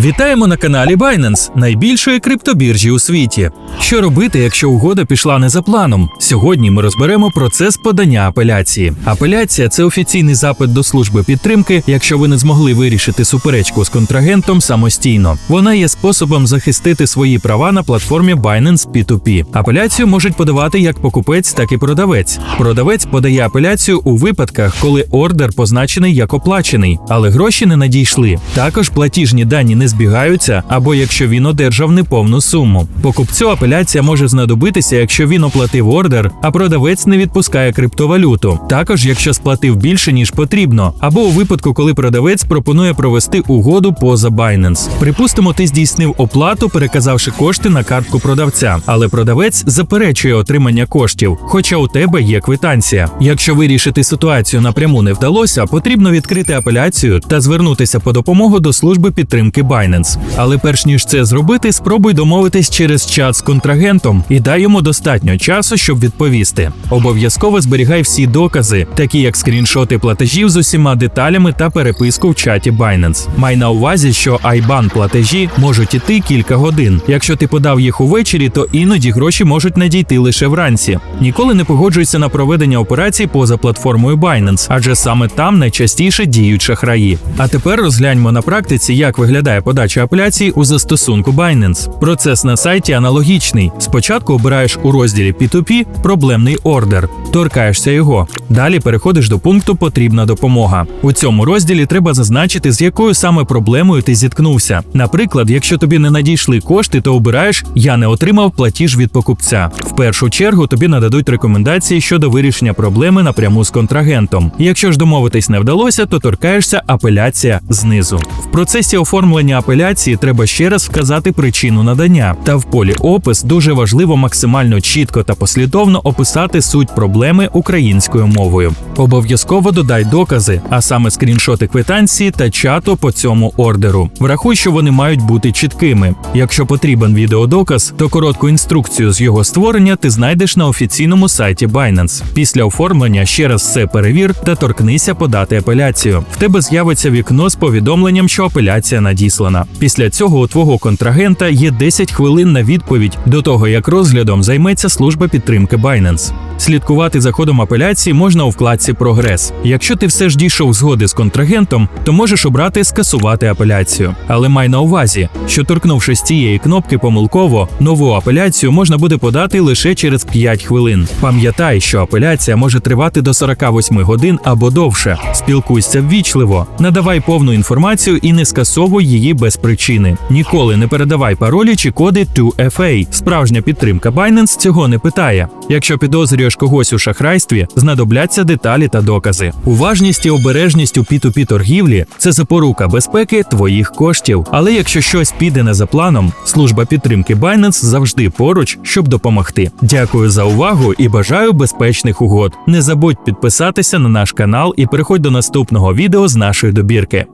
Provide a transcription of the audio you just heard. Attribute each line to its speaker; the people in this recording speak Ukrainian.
Speaker 1: Вітаємо на каналі Binance, найбільшої криптобіржі у світі. Що робити, якщо угода пішла не за планом? Сьогодні ми розберемо процес подання апеляції. Апеляція це офіційний запит до служби підтримки, якщо ви не змогли вирішити суперечку з контрагентом самостійно. Вона є способом захистити свої права на платформі Binance P2P. Апеляцію можуть подавати як покупець, так і продавець. Продавець подає апеляцію у випадках, коли ордер позначений як оплачений, але гроші не надійшли. Також платіжні дані не збігаються, або якщо він одержав неповну суму. Покупцю апеляція може знадобитися, якщо він оплатив ордер, а продавець не відпускає криптовалюту. Також якщо сплатив більше ніж потрібно, або у випадку, коли продавець пропонує провести угоду поза Binance. Припустимо, ти здійснив оплату, переказавши кошти на картку продавця, але продавець заперечує отримання коштів, хоча у тебе є квитанція. Якщо вирішити ситуацію напряму не вдалося, потрібно відкрити апеляцію та звернутися по допомогу до служби підтримки Binance. Але перш ніж це зробити, спробуй домовитись через чат з контрагентом і дай йому достатньо часу, щоб відповісти. Обов'язково зберігай всі докази, такі як скріншоти платежів з усіма деталями та переписку в чаті Binance. Май на увазі, що IBAN платежі можуть іти кілька годин. Якщо ти подав їх увечері, то іноді гроші можуть надійти лише вранці. Ніколи не погоджуйся на проведення операцій поза платформою Binance, адже саме там найчастіше діють шахраї. А тепер розгляньмо на практиці, як виглядає подача апеляцій у застосунку Binance. Процес на сайті аналогічний. Спочатку обираєш у розділі P2P проблемний ордер, торкаєшся його. Далі переходиш до пункту Потрібна допомога. У цьому розділі треба зазначити, з якою саме проблемою ти зіткнувся. Наприклад, якщо тобі не надійшли кошти, то обираєш Я не отримав платіж від покупця. Першу чергу тобі нададуть рекомендації щодо вирішення проблеми напряму з контрагентом. Якщо ж домовитись не вдалося, то торкаєшся апеляція знизу. В процесі оформлення апеляції треба ще раз вказати причину надання. Та в полі опис дуже важливо максимально чітко та послідовно описати суть проблеми українською мовою. Обов'язково додай докази, а саме скріншоти квитанції та чату по цьому ордеру. Врахуй, що вони мають бути чіткими. Якщо потрібен відеодоказ, то коротку інструкцію з його створення ти знайдеш на офіційному сайті Binance. Після оформлення ще раз все перевір та торкнися подати апеляцію. В тебе з'явиться вікно з повідомленням, що апеляція надіслана. Після цього у твого контрагента є 10 хвилин на відповідь до того, як розглядом займеться служба підтримки Binance. Слідкувати за ходом апеляції можна у вкладці Прогрес. Якщо ти все ж дійшов згоди з контрагентом, то можеш обрати скасувати апеляцію. Але май на увазі, що торкнувшись цієї кнопки помилково, нову апеляцію можна буде подати лише через 5 хвилин. Пам'ятай, що апеляція може тривати до 48 годин або довше. Спілкуйся ввічливо, надавай повну інформацію і не скасовуй її без причини. Ніколи не передавай паролі чи коди 2FA. Справжня підтримка Binance цього не питає. Якщо підозрюєш когось у шахрайстві, знадобляться деталі та докази. Уважність і обережність у P2P торгівлі це запорука безпеки твоїх коштів. Але якщо щось піде не за планом, служба підтримки Binance завжди поруч, щоб допомогти. Дякую за увагу і бажаю безпечних угод. Не забудь підписатися на наш канал і переходь до наступного відео з нашої добірки.